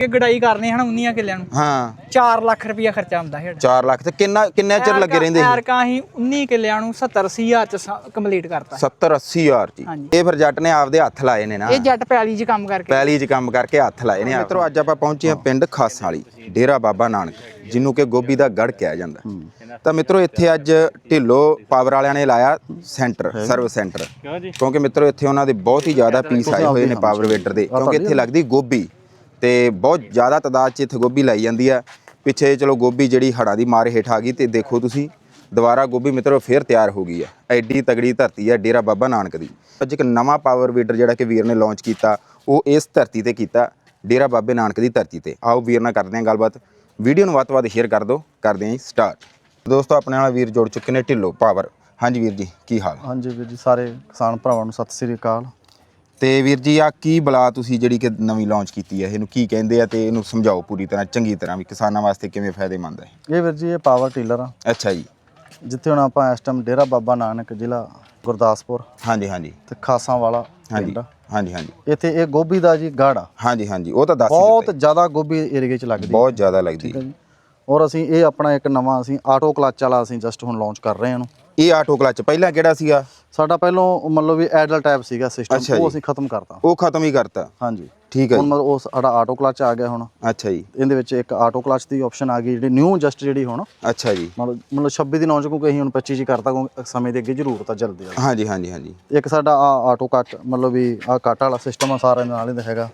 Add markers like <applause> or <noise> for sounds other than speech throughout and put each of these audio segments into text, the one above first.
ਇਹ ਗੜਾਈ ਕਰਨੀ ਹਨ 19 ਕਿੱਲਿਆਂ ਨੂੰ। ਹਾਂ। 4 ਲੱਖ ਰੁਪਇਆ ਖਰਚਾ ਆਉਂਦਾ ਹੈ 4 ਲੱਖ ਤੇ ਕਿੰਨਾ ਕਿੰਨੇ ਚਿਰ ਲੱਗੇ ਰਹਿੰਦੇ ਸੀ? ਐਰਕਾਂ ਅਸੀਂ 19 ਕਿੱਲਿਆਂ ਨੂੰ 70 80 ਹਜ਼ਾਰ ਚ ਕੰਪਲੀਟ ਕਰਤਾ। 70 80 ਹਜ਼ਾਰ ਜੀ। ਇਹ ਫਿਰ ਜੱਟ ਨੇ ਆਪਦੇ ਹੱਥ ਲਾਏ ਨੇ ਨਾ। ਇਹ ਜੱਟ ਪੈਲੀ 'ਚ ਕੰਮ ਕਰਕੇ। ਪੈਲੀ 'ਚ ਕੰਮ ਕਰਕੇ ਹੱਥ ਲਾਏ ਨੇ ਮਿੱਤਰੋ ਅੱਜ ਆਪਾਂ ਪਹੁੰਚੇ ਹਾਂ ਪਿੰਡ ਖਾਸਾਂ ਵਾਲੀ ਡੇਰਾ ਬਾਬਾ ਨਾਨਕ ਜਿਹਨੂੰ ਕਿ ਗੋਬੀ ਦਾ ਗੜ ਕਿਹਾ ਜਾਂਦਾ। ਤਾਂ ਮਿੱਤਰੋ ਇੱਥੇ ਅੱਜ ਢਿੱਲੋ ਪਾਵਰ ਵਾਲਿਆਂ ਨੇ ਲਾਇਆ ਸੈਂਟਰ ਸਰਵਿਸ ਸੈਂਟਰ। ਕਿਉਂਕਿ ਮਿੱਤਰੋ ਇੱਥੇ ਉਹਨਾਂ ਦੇ ਬਹੁਤ ਹੀ ਜ਼ਿਆਦਾ ਪੀਸ ਆਏ ਹੋਏ ਨੇ ਪਾਵਰ ਵੇਟਰ ਦੇ। ਕਿਉਂਕਿ ਇੱਥੇ ਲੱਗਦੀ ਗੋਬੀ ਤੇ ਬਹੁਤ ਜ਼ਿਆਦਾ ਤਾਦਾਦ 'ਚ ਇੱਥੇ ਗੋਭੀ ਲਾਈ ਜਾਂਦੀ ਆ। ਪਿੱਛੇ ਚਲੋ ਗੋਭੀ ਜਿਹੜੀ ਹੜਾਂ ਦੀ ਮਾਰ ਹੇਠ ਆ ਗਈ ਤੇ ਦੇਖੋ ਤੁਸੀਂ, ਦੁਬਾਰਾ ਗੋਭੀ ਮਿੱਤਰੋ ਫੇਰ ਤਿਆਰ ਹੋ ਗਈ ਹੈ ਐਡੀ ਤਗੜੀ ਧਰਤੀ ਹੈ ਡੇਰਾ ਬਾਬਾ ਨਾਨਕ ਦੀ। ਅੱਜ ਇੱਕ ਨਵਾਂ ਪਾਵਰ ਵੀਡਰ ਜਿਹੜਾ ਕਿ ਵੀਰ ਨੇ ਲਾਂਚ ਕੀਤਾ, ਉਹ ਇਸ ਧਰਤੀ ਤੇ ਕੀਤਾ, ਡੇਰਾ ਬਾਬੇ ਨਾਨਕ ਦੀ ਧਰਤੀ ਤੇ। ਆਓ ਵੀਰ ਨਾਲ ਕਰਦੇ ਹਾਂ ਗੱਲਬਾਤ। ਵੀਡੀਓ ਨੂੰ ਵੱਧ ਤੋਂ ਵੱਧ ਸ਼ੇਅਰ ਕਰ ਦਿਓ। ਕਰਦੇ ਹਾਂ ਸਟਾਰਟ ਦੋਸਤੋ, ਆਪਣੇ ਨਾਲ ਵੀਰ ਜੁੜ ਚੁੱਕੇ ਨੇ ਢਿੱਲੋ ਪਾਵਰ ਹਾਂਜੀ ਵੀਰ ਜੀ, ਕੀ ਹਾਲ? ਹਾਂਜੀ ਵੀਰ ਜੀ, ਸਾਰੇ ਕਿਸਾਨ ਭਰਾਵਾਂ ਨੂੰ ਸਤਿ ਸ੍ਰੀ ਅਕਾਲ। ਤੇ ਵੀਰ ਜੀ ਆ ਕੀ ਬਲਾ ਤੁਸੀਂ ਜਿਹੜੀ ਕਿ ਨਵੀਂ ਲਾਂਚ ਕੀਤੀ ਹੈ ਇਹਨੂੰ ਕੀ ਕਹਿੰਦੇ ਆ ਤੇ ਇਹਨੂੰ ਸਮਝਾਓ ਪੂਰੀ ਤਰ੍ਹਾਂ ਚੰਗੀ ਤਰ੍ਹਾਂ ਵੀ ਕਿਸਾਨਾਂ ਵਾਸਤੇ ਕਿਵੇਂ ਫਾਇਦੇਮੰਦ ਹੈ ਇਹ? ਵੀਰ ਜੀ ਇਹ ਪਾਵਰ ਟੀਲਰ ਆ। ਅੱਛਾ ਜੀ। ਜਿੱਥੇ ਹੁਣ ਆਪਾਂ ਇਸ ਟਾਈਮ ਡੇਰਾ ਬਾਬਾ ਨਾਨਕ ਜ਼ਿਲ੍ਹਾ ਗੁਰਦਾਸਪੁਰ ਹਾਂਜੀ ਹਾਂਜੀ। ਤੇ ਖਾਸਾਂ ਵਾਲਾ ਹਾਂਜੀ। ਹਾਂਜੀ ਹਾਂਜੀ। ਇੱਥੇ ਇਹ ਗੋਭੀ ਦਾ ਜੀ ਗੜ। ਹਾਂਜੀ ਹਾਂਜੀ ਉਹ ਤਾਂ ਦੱਸ ਬਹੁਤ ਜ਼ਿਆਦਾ ਗੋਭੀ ਏਰੀਏ 'ਚ ਲੱਗਦੀ। ਬਹੁਤ ਜ਼ਿਆਦਾ ਲੱਗਦੀ ਠੀਕ ਹੈ। ਜੀ। ਔਰ ਅਸੀਂ ਇਹ ਆਪਣਾ ਇੱਕ ਨਵਾਂ ਅਸੀਂ ਆਟੋ ਕਲਚ ਵਾਲਾ ਅਸੀਂ ਜਸਟ ਹੁਣ ਲਾਂਚ ਕਰ ਰਹੇ ਹਾਂ ਇਹਨੂੰ। ਇਹ ਆਟੋ ਕਲਚ ਪਹਿਲਾਂ ਕਿਹੜਾ ਸੀਗਾ? ਸਾਡਾ ਪਹਿਲੋਂ ਮਤਲਬ ਵੀ ਐਡਲ ਟਾਈਪ ਸੀਗਾ ਅੱਛਾ ਸਿਸਟਮ ਜੀ। ਉਹ ਅਸੀਂ ਖਤਮ ਕਰਤਾ। ਉਹ ਖਤਮ ਹੀ ਕਰਤਾ। ਹਾਂਜੀ। ਠੀਕ ਹੈ ਹੁਣ ਜੀ। ਮਤਲਬ ਉਹ ਸਾਡਾ ਆਟੋ ਕਲਚ ਆ ਗਿਆ ਹੁਣ। ਅੱਛਾ ਜੀ। ਇਹਦੇ ਵਿੱਚ ਇੱਕ ਆਟੋ ਕਲਚ ਦੀ ਆਪਸ਼ਨ ਆ ਗਈ ਜਿਹੜੀ ਨਿਊ ਜਸਟ ਜਿਹੜੀ ਹੁਣ। ਅੱਛਾ ਜੀ। ਮਤਲਬ ਮਤਲਬ 26 ਦੀ ਲਾਂਚ ਕਿਉਂਕਿ ਅਸੀਂ ਹੁਣ 25 ਚ ਕਰਤਾ ਕਿਉਂਕਿ ਸਮੇਂ ਦੇ ਅੱਗੇ ਜ਼ਰੂਰਤ ਆ ਜਲਦੀ ਹਾਂਜੀ ਹਾਂਜੀ ਹਾਂਜੀ। ਇੱਕ ਸਾਡਾ ਆ ਆਟੋ ਕੱਟ ਮਤਲਬ ਵੀ ਆ ਕੱਟ ਵਾਲਾ ਸਿਸਟਮ ਆ ਸਾਰਿਆਂ ਦੇ ਨਾਲ ਹੀ ਹੈਗਾ।